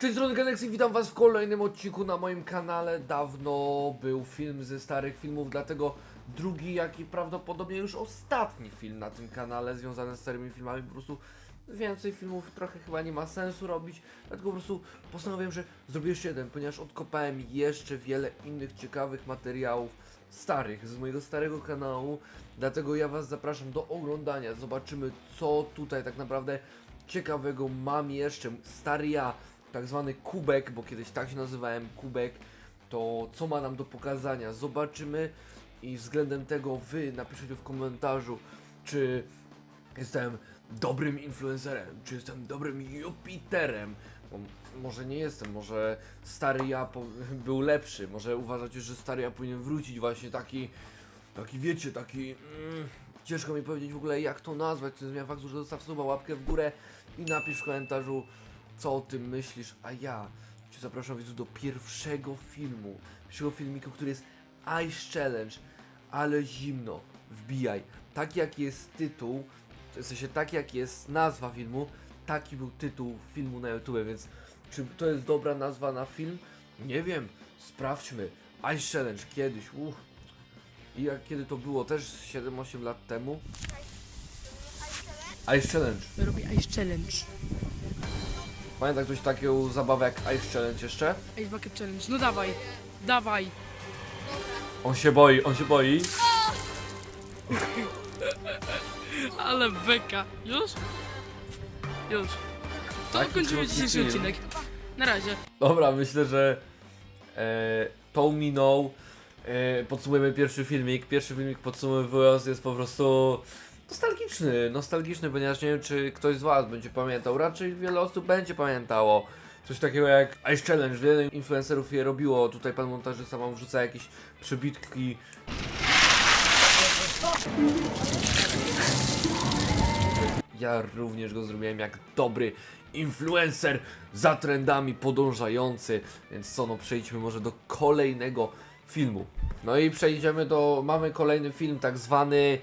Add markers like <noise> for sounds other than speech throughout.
Cześć, z strony Galaxy, witam was w kolejnym odcinku na moim kanale. Dawno był film ze starych filmów, dlatego drugi, jak i prawdopodobnie już ostatni film na tym kanale związany z starymi filmami. Po prostu więcej filmów trochę chyba nie ma sensu robić, dlatego po prostu postanowiłem, że zrobię jeszcze jeden, ponieważ odkopałem jeszcze wiele innych ciekawych materiałów starych, z mojego starego kanału. Dlatego ja was zapraszam do oglądania. Zobaczymy, co tutaj tak naprawdę ciekawego mam jeszcze. Stary ja, tak zwany kubek, bo kiedyś tak się nazywałem, kubek, to co ma nam do pokazania. Zobaczymy i względem tego wy napiszcie w komentarzu, czy jestem dobrym influencerem, czy jestem dobrym Jupiterem. Może nie jestem, może stary ja <laughs> był lepszy, może uważacie, że stary ja powinien wrócić właśnie taki, taki wiecie, taki... Mm, ciężko mi powiedzieć w ogóle jak to nazwać, to zmienia faktu, że zostaw suba, łapkę w górę i napisz w komentarzu co o tym myślisz, a ja Cię zapraszam widzu do pierwszego filmu, pierwszego filmiku, który jest Ice Challenge, ale zimno, wbijaj, tak jak jest tytuł, w sensie tak jak jest nazwa filmu, taki był tytuł filmu na YouTube, więc czy to jest dobra nazwa na film? Nie wiem, sprawdźmy, Ice Challenge kiedyś, uff, i jak kiedy to było, też 7-8 lat temu, Ice Challenge. Robię Ice Challenge. Pamięta ktoś taką zabawę jak Ice Challenge jeszcze? Ice Bucket Challenge. No dawaj. Dawaj. On się boi, on się boi. <laughs> Ale beka. Już? Już. To Taki kończymy krótki dzisiejszy film. odcinek. Na razie. Dobra, myślę, że e, tą miną e, podsumujemy pierwszy filmik. Pierwszy filmik podsumowując jest po prostu nostalgiczny. Nostalgiczny, ponieważ nie wiem, czy ktoś z Was będzie pamiętał. Raczej wiele osób będzie pamiętało. Coś takiego jak Ice Challenge. Wiele influencerów je robiło. Tutaj pan montażysta wam wrzuca jakieś przebitki Ja również go zrobiłem jak dobry influencer za trendami podążający. Więc co, no przejdźmy może do kolejnego filmu. No i przejdziemy do. Mamy kolejny film, tak zwany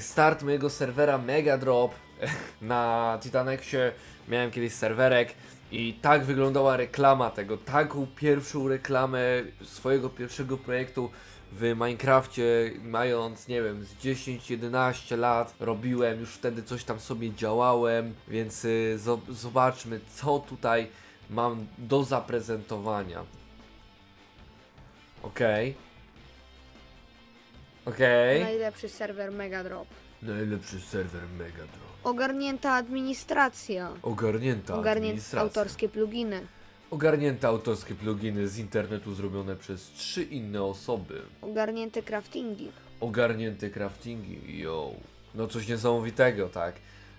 start mojego serwera Megadrop. <laughs> Na Titanexie miałem kiedyś serwerek. I tak wyglądała reklama tego, taką pierwszą reklamę swojego pierwszego projektu w Minecrafcie, mając, nie wiem, z 10-11 lat, robiłem, już wtedy coś tam sobie działałem, więc y, zo- zobaczmy, co tutaj mam do zaprezentowania. Okej. Okej. Najlepszy serwer Megadrop. Najlepszy serwer Megadron. Ogarnięta administracja. Ogarnięta Ogarnięte administracja. autorskie pluginy. Ogarnięte autorskie pluginy z internetu zrobione przez trzy inne osoby. Ogarnięte craftingi. ogarnięte craftingi, yo. No coś niesamowitego, tak.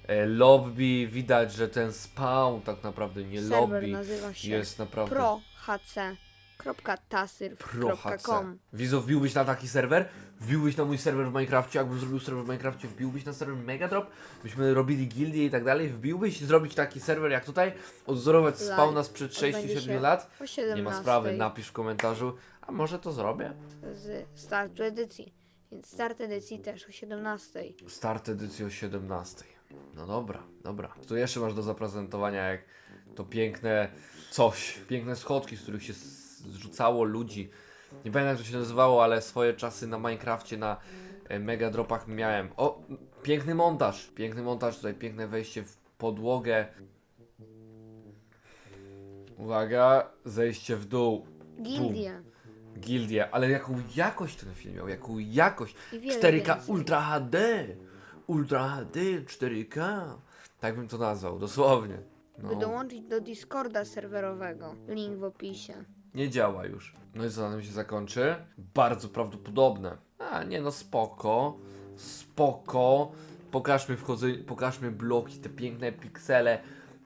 E, lobby, widać, że ten spawn tak naprawdę nie Serwer lobby, nazywa się jest naprawdę prohc.tasyr.com pro Wizo, wbiłbyś na taki serwer? Wbiłbyś na mój serwer w Minecrafcie, jakbym zrobił serwer w Minecrafcie, wbiłbyś na serwer Megadrop? Byśmy robili gildie i tak dalej, wbiłbyś zrobić taki serwer jak tutaj? Odzorować Live spawna sprzed odbędzie 6-7 się lat? O 17 Nie ma sprawy, napisz w komentarzu, a może to zrobię? z startu edycji. Więc start edycji też o 17. Start edycji o 17. No dobra, dobra. Co jeszcze masz do zaprezentowania, jak to piękne coś, piękne schodki, z których się zrzucało ludzi. Nie pamiętam jak to się nazywało, ale swoje czasy na Minecrafcie, na e, Mega Dropach miałem. O, piękny montaż, piękny montaż, tutaj piękne wejście w podłogę. Uwaga, zejście w dół. Gildie. Gildię, ale jaką jakość ten film miał, jaką jakość. I wiele 4K więcej. Ultra HD. Ultra HD 4K. Tak bym to nazwał, dosłownie. By No, dołączyć do Discorda serwerowego. Link w opisie. Nie działa już. No i co na tym się zakończy? Bardzo prawdopodobne. A nie no spoko. Spoko. Pokażmy wchodzenie, pokażmy bloki, te piękne piksele.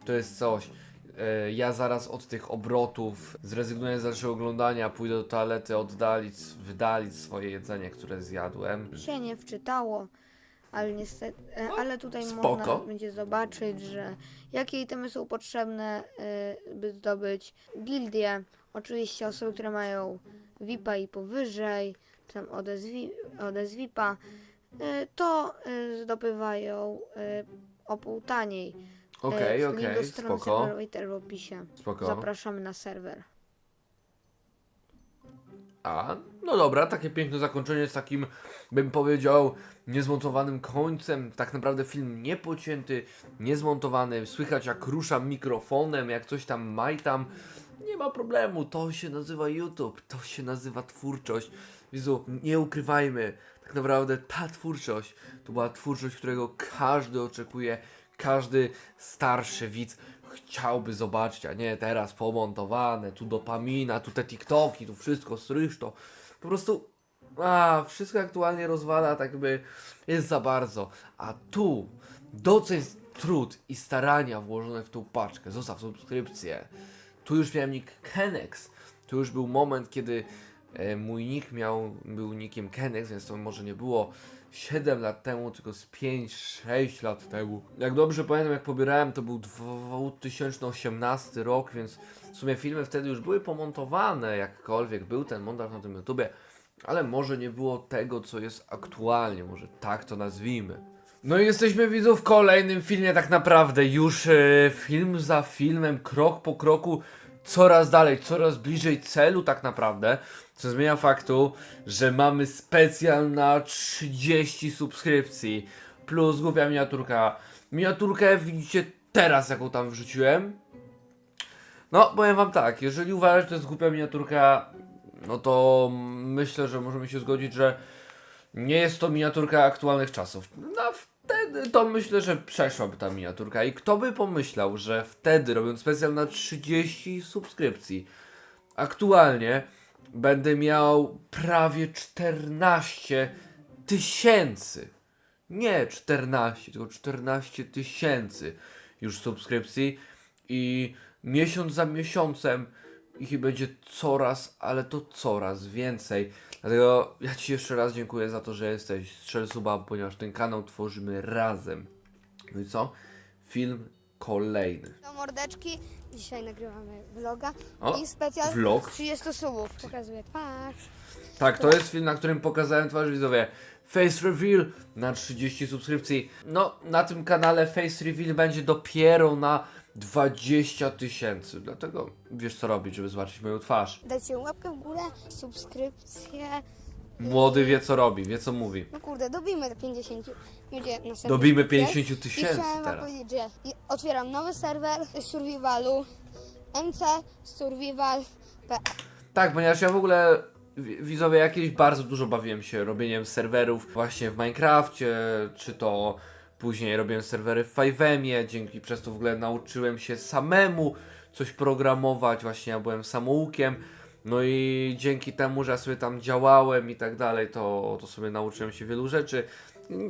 To jest coś. E, Ja zaraz od tych obrotów zrezygnuję z dalszego oglądania, pójdę do toalety, oddalić, wydalić swoje jedzenie, które zjadłem. Się nie wczytało. Ale niestety, e, ale tutaj Spoko. można będzie zobaczyć, że jakie itemy są potrzebne, e, by zdobyć gildię. Oczywiście osoby, które mają VIPa i powyżej, tam odezwi, odezwipa, e, to e, zdobywają e, o pół taniej. Okej, E, okej, spoko. w opisie. Spoko. Zapraszamy na serwer. A, no dobra, takie piękne zakończenie z takim, bym powiedział, niezmontowanym końcem. Tak naprawdę film niepocięty, niezmontowany. Słychać jak ruszam mikrofonem, jak coś tam majtam. Nie ma problemu, to się nazywa YouTube, to się nazywa twórczość. Wizu, nie ukrywajmy, tak naprawdę ta twórczość to była twórczość, którego każdy oczekuje, każdy starszy widz chciałby zobaczyć, a nie teraz pomontowane, tu dopamina, tu te TikToki, tu wszystko stryż, to po prostu a, wszystko aktualnie rozwala, tak jakby jest za bardzo. A tu doceń trud i starania włożone w tą paczkę, zostaw subskrypcję. Tu już miałem nick Kenex. Tu już był moment, kiedy e, mój nick miał, był nickiem Kenex, więc to może nie było 7 lat temu, tylko z 5-6 lat temu. Jak dobrze pamiętam, jak pobierałem, to był 2018 rok, więc w sumie filmy wtedy już były pomontowane, jakkolwiek był ten montaż na tym YouTubie, ale może nie było tego, co jest aktualnie, może tak to nazwijmy. No i jesteśmy widzów w kolejnym filmie tak naprawdę, już e, film za filmem, krok po kroku, coraz dalej, coraz bliżej celu tak naprawdę, co zmienia faktu, że mamy specjal na 30 subskrypcji, plus głupia miniaturka. Miniaturkę widzicie teraz, jaką tam wrzuciłem. No, powiem wam tak, jeżeli uważasz, że to jest głupia miniaturka, no to myślę, że możemy się zgodzić, że nie jest to miniaturka aktualnych czasów. No wtedy to myślę, że przeszłaby ta miniaturka. I kto by pomyślał, że wtedy, robiąc specjal na 30 subskrypcji, aktualnie będę miał prawie 14 tysięcy. Nie 14, tylko 14 tysięcy już subskrypcji i miesiąc za miesiącem ich będzie coraz, ale to coraz więcej. Dlatego ja Ci jeszcze raz dziękuję za to, że jesteś. Strzel suba, ponieważ ten kanał tworzymy razem. No i co? Film kolejny. Do mordeczki. Dzisiaj nagrywamy vloga O, i specjal vlog. 30 subów. Pokazuję twarz. Tak, to jest film, na którym pokazałem twarz widzowie. Face Reveal na 30 subskrypcji. No, na tym kanale Face Reveal będzie dopiero na 20 tysięcy. Dlatego wiesz co robić, żeby zobaczyć moją twarz. Dajcie łapkę w górę, subskrypcję. Młody wie co robi, wie co mówi. No kurde, dobijmy te 50. Będzie na serwer. Dobijmy Okej? 50 I tysięcy chciałem wam teraz. powiedzieć, że i- otwieram nowy serwer survivalu MC Survival. Tak, ponieważ ja w ogóle wi- widzowie ja kiedyś bardzo dużo bawiłem się robieniem serwerów właśnie w Minecrafcie, czy to później robiłem serwery w 5 dzięki przez to w ogóle nauczyłem się samemu coś programować, właśnie ja byłem samoukiem. No i dzięki temu, że ja sobie tam działałem i tak dalej, to, to sobie nauczyłem się wielu rzeczy.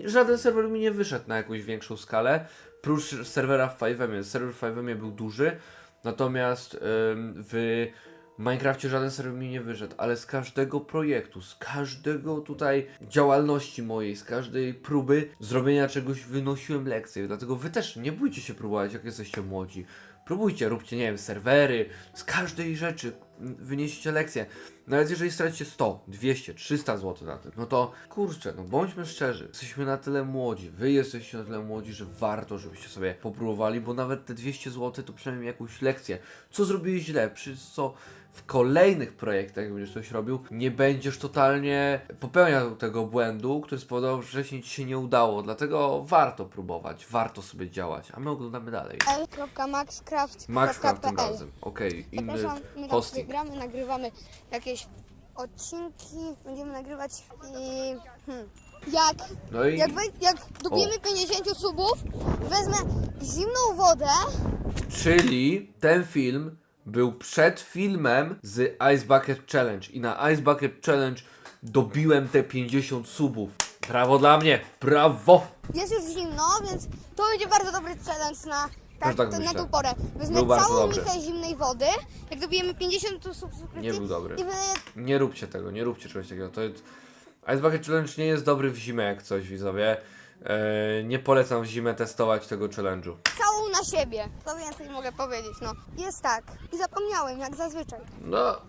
Żaden serwer mi nie wyszedł na jakąś większą skalę, prócz serwera w 5 Serwer w 5 był duży, natomiast w Minecrafcie żaden serwer mi nie wyszedł, ale z każdego projektu, z każdego tutaj działalności mojej, z każdej próby zrobienia czegoś wynosiłem lekcje. Dlatego wy też nie bójcie się próbować, jak jesteście młodzi. Próbujcie, róbcie, nie wiem, serwery, z każdej rzeczy wynieście lekcje. Nawet jeżeli stracicie 100, 200, 300 zł na tym, no to kurczę, no bądźmy szczerzy. Jesteśmy na tyle młodzi, wy jesteście na tyle młodzi, że warto, żebyście sobie popróbowali, bo nawet te 200 zł to przynajmniej jakąś lekcję. Co zrobiłeś źle, przy co w kolejnych projektach, jak będziesz coś robił, nie będziesz totalnie popełniał tego błędu, który spowodował, że wcześniej ci się nie udało. Dlatego warto próbować, warto sobie działać, a my oglądamy dalej. Maxcraft tym razem, okej, inny Zapraszam, my tam sobie hosting. gramy, nagrywamy jakieś odcinki, będziemy nagrywać i... Hmm. Jak, No i jak, jak dobijemy 50 subów, wezmę zimną wodę, Czyli ten film był przed filmem z Ice Bucket Challenge i na Ice Bucket Challenge dobiłem te 50 subów. Brawo dla mnie, brawo! jest już zimno, więc to będzie bardzo dobry challenge na, Też tak to, na myślę. tą porę. Wezmę Był bardzo całą dobry. zimnej wody, jak dobijemy 50 subskrypcji Nie był dobry. i Nie róbcie tego, nie róbcie czegoś takiego. To jest... Ice Bucket Challenge nie jest dobry w zimę jak coś, widzowie. Eee, nie polecam w zimę testować tego challenge'u. Siebie. Co więcej mogę powiedzieć, no. Jest tak. I zapomniałem, jak zazwyczaj. No,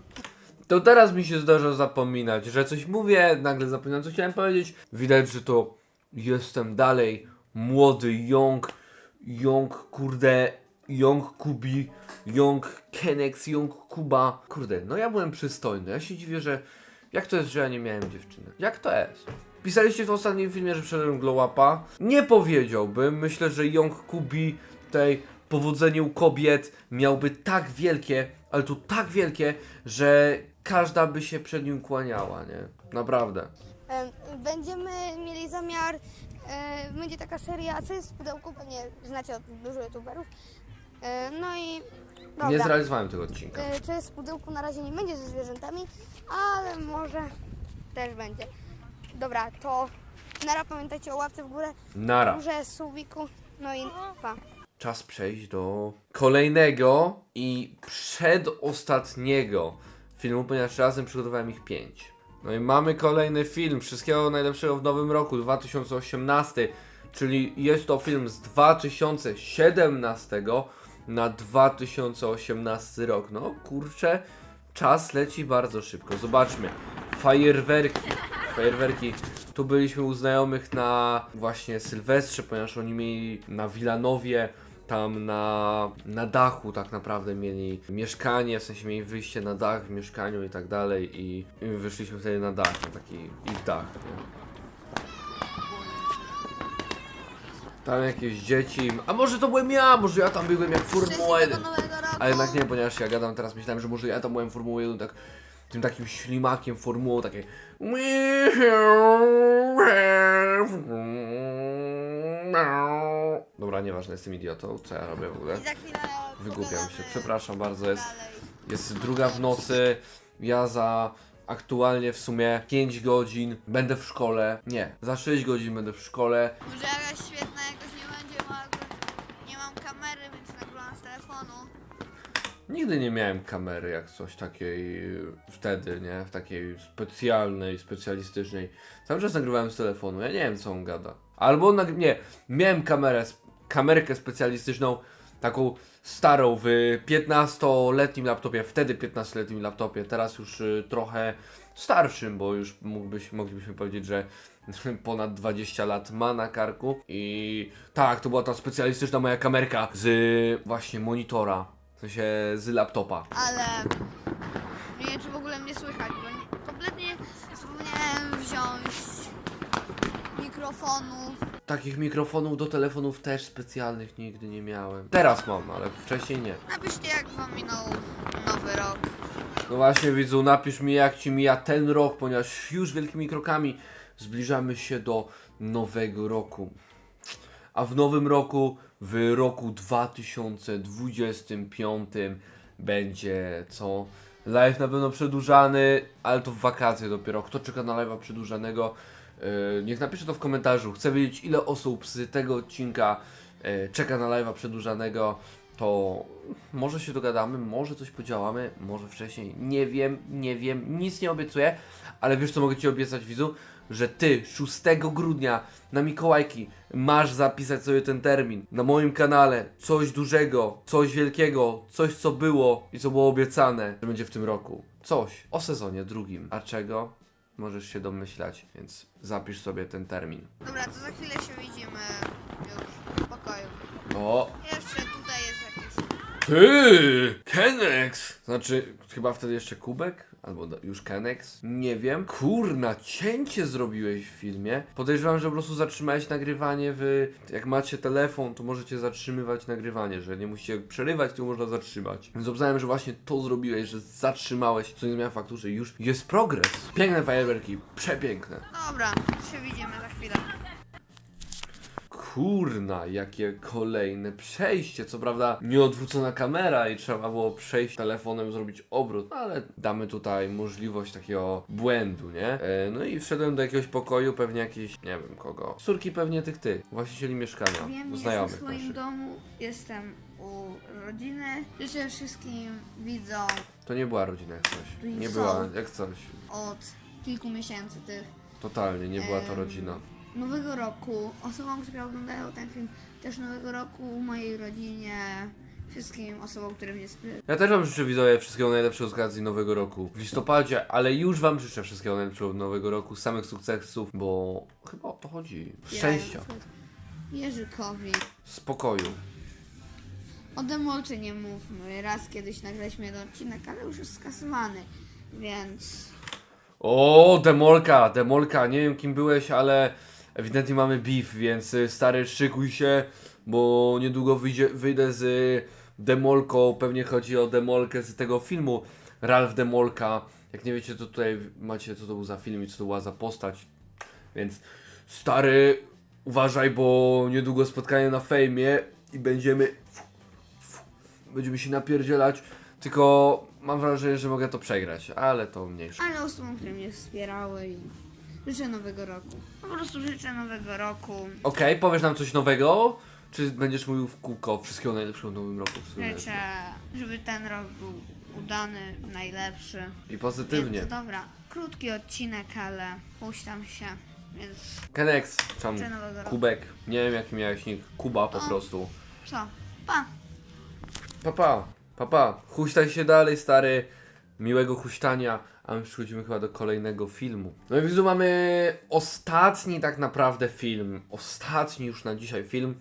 to teraz mi się zdarza zapominać, że coś mówię, nagle zapominam, co chciałem powiedzieć. Widać, że to jestem dalej młody, young Young, kurde, Young Kubi, Young Kenex, Young Kuba. Kurde, no ja byłem przystojny. Ja się dziwię, że jak to jest, że ja nie miałem dziewczyny? Jak to jest? Pisaliście w ostatnim filmie, że wszedłem glow upa. Nie powiedziałbym. Myślę, że Young Kubi tej powodzenie u kobiet miałby tak wielkie, ale to tak wielkie, że każda by się przed nim kłaniała, nie? Naprawdę. Em, Będziemy mieli zamiar, e, będzie taka seria, co jest w pudełku, pewnie znacie od dużo youtuberów. E, No i dobra, Nie zrealizowałem tego odcinka. E, co jest w pudełku na razie nie będzie ze zwierzętami, ale może też będzie. Dobra, to nara pamiętajcie o łapce w górę, Nara. górze, subiku, no i pa. Czas przejść do kolejnego i przedostatniego filmu, ponieważ razem przygotowałem ich pięć. No i mamy kolejny film. Wszystkiego najlepszego w nowym roku 2018, czyli jest to film z 2017 na 2018 rok. No kurczę, czas leci bardzo szybko. Zobaczmy. Fajerwerki. Fajerwerki. Tu byliśmy u znajomych na właśnie Sylwestrze, ponieważ oni mieli na Wilanowie, tam na, na dachu tak naprawdę mieli mieszkanie, w sensie mieli wyjście na dach w mieszkaniu i tak dalej i, i wyszliśmy wtedy na dach, na taki ich dach. Nie? Tam jakieś dzieci, a może to byłem ja, może ja tam byłem jak Formuła 1. Ale jednak nie, ponieważ ja gadam teraz, myślałem, że może ja tam byłem Formułą 1, tak tym takim ślimakiem formułą, takie Dobra, nieważne, jestem idiotą, co ja robię w ogóle? za chwilę Wygłupiam się, przepraszam bardzo, jest, jest druga w nocy, ja za aktualnie w sumie 5 godzin będę w szkole, nie, za 6 godzin będę w szkole, Może jakaś świetna jakoś nie będzie, bo akurat nie mam kamery, więc nagrywam z telefonu. Nigdy nie miałem kamery jak coś takiej y, wtedy, nie? W takiej specjalnej, specjalistycznej. Cały czas nagrywałem z telefonu, ja nie wiem co on gada. Albo nag- nie, miałem kamerę, kamerkę specjalistyczną, taką starą w 15-letnim laptopie, wtedy 15-letnim laptopie, teraz już y, trochę starszym, bo już mógłbyś, moglibyśmy powiedzieć, że <laughs> ponad 20 lat ma na karku i tak, to była ta specjalistyczna moja kamerka z właśnie monitora, w sensie z laptopa. ale nie wiem, czy w ogóle mnie słychać, bo nie- mikrofonu. Takich mikrofonów do telefonów też specjalnych nigdy nie miałem. Teraz mam, ale wcześniej nie. Napiszcie, jak wam minął nowy rok. No właśnie widzu, napisz mi jak ci mija ten rok, ponieważ już wielkimi krokami zbliżamy się do nowego roku. A w nowym roku, w roku 2025 będzie co? Live na pewno przedłużany, ale to w wakacje dopiero. Kto czeka na live'a przedłużanego? Yy, niech napisze to w komentarzu. Chcę wiedzieć ile osób z tego odcinka yy, czeka na live'a przedłużanego. To może się dogadamy, może coś podziałamy, może wcześniej. Nie wiem, nie wiem, nic nie obiecuję, ale wiesz co mogę Ci obiecać widzu? Że Ty 6 grudnia na Mikołajki masz zapisać sobie ten termin na moim kanale. Coś dużego, coś wielkiego, coś co było i co było obiecane, że będzie w tym roku. Coś o sezonie drugim. A czego? Możesz się domyślać, więc zapisz sobie ten termin. Dobra, to za chwilę się widzimy już w pokoju. O, Jeszcze tutaj jest jakiś... Ty! Kenex! Znaczy, chyba wtedy jeszcze kubek? Albo już Kenex? Nie wiem. Kurna, cięcie zrobiłeś w filmie. Podejrzewam, że po prostu zatrzymałeś nagrywanie w... Jak macie telefon, to możecie zatrzymywać nagrywanie, że nie musicie przerywać, tylko można zatrzymać. Więc obznałem, że właśnie to zrobiłeś, że zatrzymałeś, co nie zmienia faktu, że już jest progres. Piękne fajerwerki, przepiękne. Dobra, się widzimy za chwilę. Kurna, jakie kolejne przejście. Co prawda nieodwrócona kamera i trzeba było przejść telefonem, zrobić obrót, ale damy tutaj możliwość takiego błędu, nie? E, no i wszedłem do jakiegoś pokoju, pewnie jakiś, nie wiem kogo. Córki pewnie tych ty, właścicieli mieszkania, Wiem, jestem w znajomych swoim naszych. domu, jestem u rodziny. Życzę wszystkim widzom To nie była rodzina jak coś. Tu Nie są. była jak coś. od kilku miesięcy tych Totalnie, nie była to Em, rodzina. Nowego roku, osobom, które oglądają ten film, też nowego roku, mojej rodzinie, wszystkim osobom, które mnie wspierali. Ja też wam życzę widzowie wszystkiego najlepszego z okazji nowego roku w listopadzie, ale już wam życzę wszystkiego najlepszego nowego roku, samych sukcesów, bo chyba o to chodzi. Szczęścia. Jerzykowi. Spokoju. O Demolcie nie mówmy. Raz kiedyś nagraliśmy jeden odcinek, ale już jest skasowany. Więc O, Demolka, Demolka, nie wiem kim byłeś, ale ewidentnie mamy beef, więc y, stary szykuj się, bo niedługo wyjdzie, wyjdę z y, Demolką, pewnie chodzi o Demolkę z tego filmu, Ralph Demolka, jak nie wiecie to tutaj macie co to był za film i co to była za postać, więc stary uważaj, bo niedługo spotkanie na fejmie i będziemy będziemy się napierdzielać, tylko mam wrażenie, że mogę to przegrać, ale to mniejsze. ale osobom, które mnie wspierały i życzę nowego roku. Po prostu życzę nowego roku. Okej, powiesz nam coś nowego? Czy będziesz mówił w kółko wszystkiego najlepszego w nowym roku? Wszystkiego Życzę, najlepszego? żeby ten rok był udany, najlepszy. I pozytywnie. Więc dobra, krótki odcinek, ale puściam się, więc Kenex, tam życzę nowego roku. kubek, nie wiem jaki miałeś nick, Kuba po prostu. Co? Pa! Papa, papa, huśtaj się dalej stary, miłego huśtania, a my przechodzimy chyba do kolejnego filmu. No i widzu mamy ostatni tak naprawdę film, ostatni już na dzisiaj film.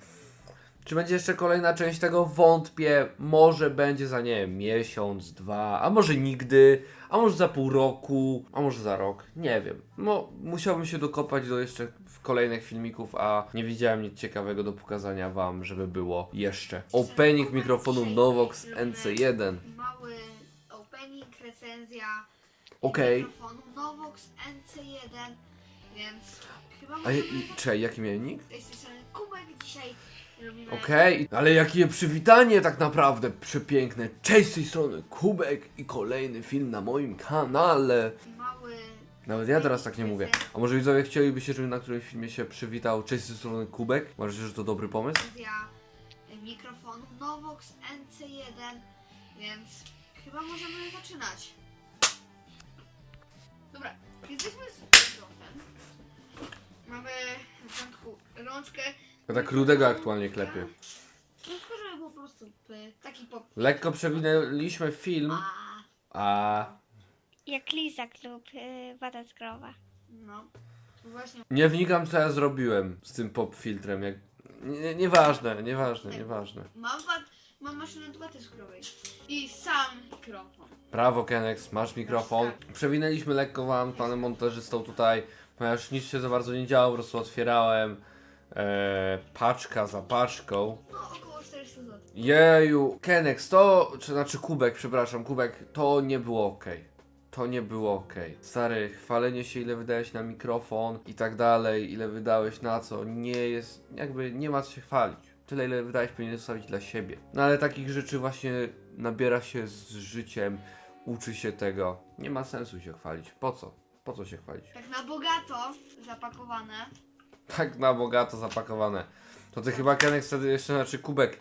Czy będzie jeszcze kolejna część tego? Wątpię. Może będzie za nie wiem, miesiąc, dwa, a może nigdy, a może za pół roku, a może za rok. Nie wiem. No, musiałbym się dokopać do jeszcze kolejnych filmików, a nie widziałem nic ciekawego do pokazania wam, żeby było jeszcze. Opening mikrofonu Novox NC1. Recenzja Okej. mikrofonu Novox NC1, więc chyba A możemy... je- i- czekaj, jaki miałem nick? Z tej strony Kubek dzisiaj robimy... Okej, ale jakie przywitanie tak naprawdę przepiękne. Cześć z tej strony Kubek i kolejny film na moim kanale. Mały... Nawet ja teraz tak nie mówię. A może widzowie chcielibyście, żebym na którymś filmie się przywitał Cześć z tej strony Kubek? Uważacie, że to dobry pomysł? recenzja mikrofonu Novox NC1, więc chyba możemy zaczynać. Dobra, jesteśmy z. Mamy w początku rączkę. Ja tak rudego aktualnie klepię. Tylko, żeby po prostu y, taki pop... Lekko przewinęliśmy film, A, a Jak lizak lub y, woda z growa. no. Właśnie nie wnikam co ja zrobiłem z tym pop filtrem. Jak... Nie, nieważne, nieważne, nieważne. mam, wad, mam maszynę do waty skórowej. I sam mikrofon. Brawo Kenex, masz mikrofon. Przewinęliśmy lekko wam, panem montażystą tutaj, ponieważ nic się za bardzo nie działo, po prostu otwierałem e, paczka za paczką. No, około 400 zł. Jeju, Kenex, to, czy znaczy Kubek, przepraszam, Kubek, to nie było ok. To nie było ok. Stary, chwalenie się ile wydałeś na mikrofon i tak dalej, ile wydałeś na co, nie jest, jakby nie ma co się chwalić. Tyle ile wydałeś powinien zostawić dla siebie. No ale takich rzeczy właśnie nabiera się z życiem, uczy się tego. Nie ma sensu się chwalić. Po co? Po co się chwalić? Tak na bogato zapakowane. Tak na bogato zapakowane. To ty chyba Kenex wtedy jeszcze, znaczy Kubek,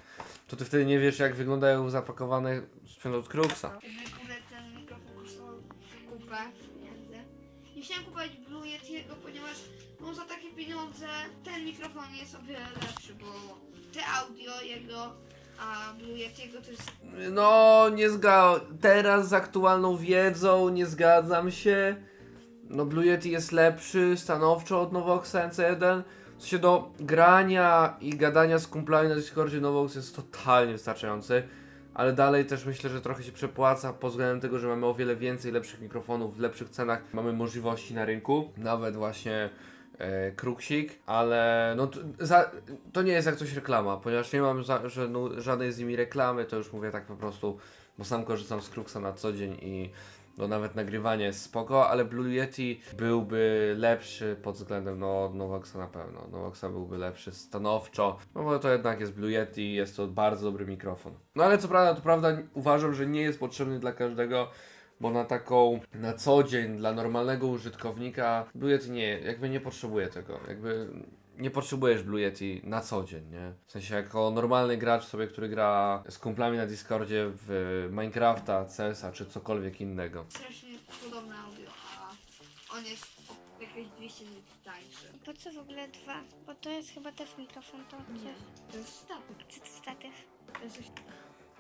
to ty wtedy nie wiesz jak wyglądają zapakowane sprzęt od Kruxa. Jakby kurde ten mikrofon kosztował kupę pieniędzy. Nie chciałem kupować Blue Yetiego, ponieważ no za takie pieniądze ten mikrofon jest o wiele lepszy, bo te audio jego, a Blue Yetiego to jest No, nie zgadzam. Teraz z aktualną wiedzą nie zgadzam się. No, Blue Yeti jest lepszy stanowczo od Novoxa NC1. W sensie do grania i gadania z kumplami na Discordzie Novox jest totalnie wystarczający. Ale dalej też myślę, że trochę się przepłaca pod względem tego, że mamy o wiele więcej lepszych mikrofonów w lepszych cenach. Mamy możliwości na rynku. Nawet właśnie Kruksik, ale no to, za, to nie jest jak coś reklama, ponieważ nie mam za, że, no, żadnej z nimi reklamy, to już mówię tak po prostu, bo sam korzystam z Kruksa na co dzień i no nawet nagrywanie jest spoko, ale Blue Yeti byłby lepszy pod względem no Novoxa na pewno. Novoxa byłby lepszy stanowczo, no bo to jednak jest Blue Yeti, jest to bardzo dobry mikrofon. No ale co prawda, to prawda uważam, że nie jest potrzebny dla każdego, bo na taką, na co dzień, dla normalnego użytkownika Blue Yeti nie, jakby nie potrzebuje tego, jakby nie potrzebujesz Blue Yeti na co dzień, nie? W sensie jako normalny gracz sobie, który gra z kumplami na Discordzie w Minecrafta, CS-a czy cokolwiek innego. strasznie podobne audio, a on jest jakieś 200 zł tańszy. Po co w ogóle dwa? Bo to jest chyba też mikrofon, to coś. To jest statyw. Czy to statyw? To jest coś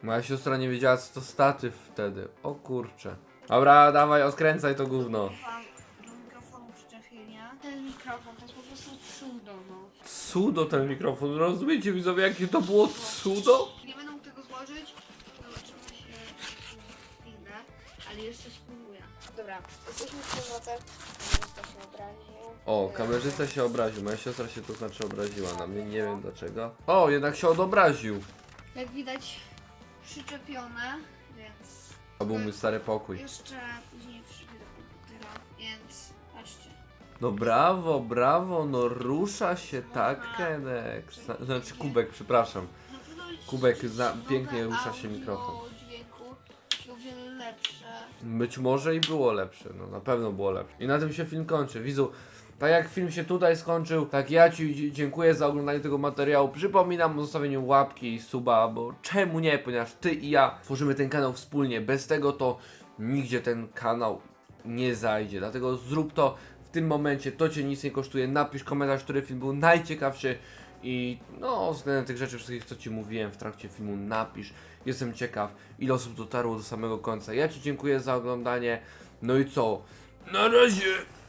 Moja siostra nie wiedziała co to statyw wtedy, o kurcze. Dobra, dawaj, odkręcaj to gówno. Wam do mikrofonu przyczepienia. Ten mikrofon to jest po prostu cudo, no. Cudo ten mikrofon, rozumiecie widzowie jakie to było cudo? Nie będę mógł tego złożyć, zobaczymy się chwilę, ale jeszcze spróbuję. Dobra, jesteśmy w powrotek. To się obraził. O, kamerzysta się obraził, moja siostra się to znaczy obraziła na mnie, nie wiem dlaczego. O, jednak się odobraził. Jak widać przyczepione, więc To był mój stary pokój. jeszcze później przyjdę do komputera, więc patrzcie. No brawo, brawo, no rusza się tak, Kenek. Zna- Znaczy kubek, przepraszam. Na pewno jest Kubek, nowe pięknie rusza się audio, mikrofon. dźwięku, takie o wiele lepsze. Być może i było lepsze, no na pewno było lepsze. I na tym się film kończy. Widzu, tak jak film się tutaj skończył, tak ja Ci dziękuję za oglądanie tego materiału. Przypominam o zostawieniu łapki i suba, bo czemu nie, ponieważ Ty i ja tworzymy ten kanał wspólnie. Bez tego to nigdzie ten kanał nie zajdzie. Dlatego zrób to w tym momencie, to Cię nic nie kosztuje. Napisz komentarz, który film był najciekawszy. I no, względem tych rzeczy wszystkich, co Ci mówiłem w trakcie filmu, napisz. Jestem ciekaw, ile osób dotarło do samego końca. Ja Ci dziękuję za oglądanie. No i co? Na razie!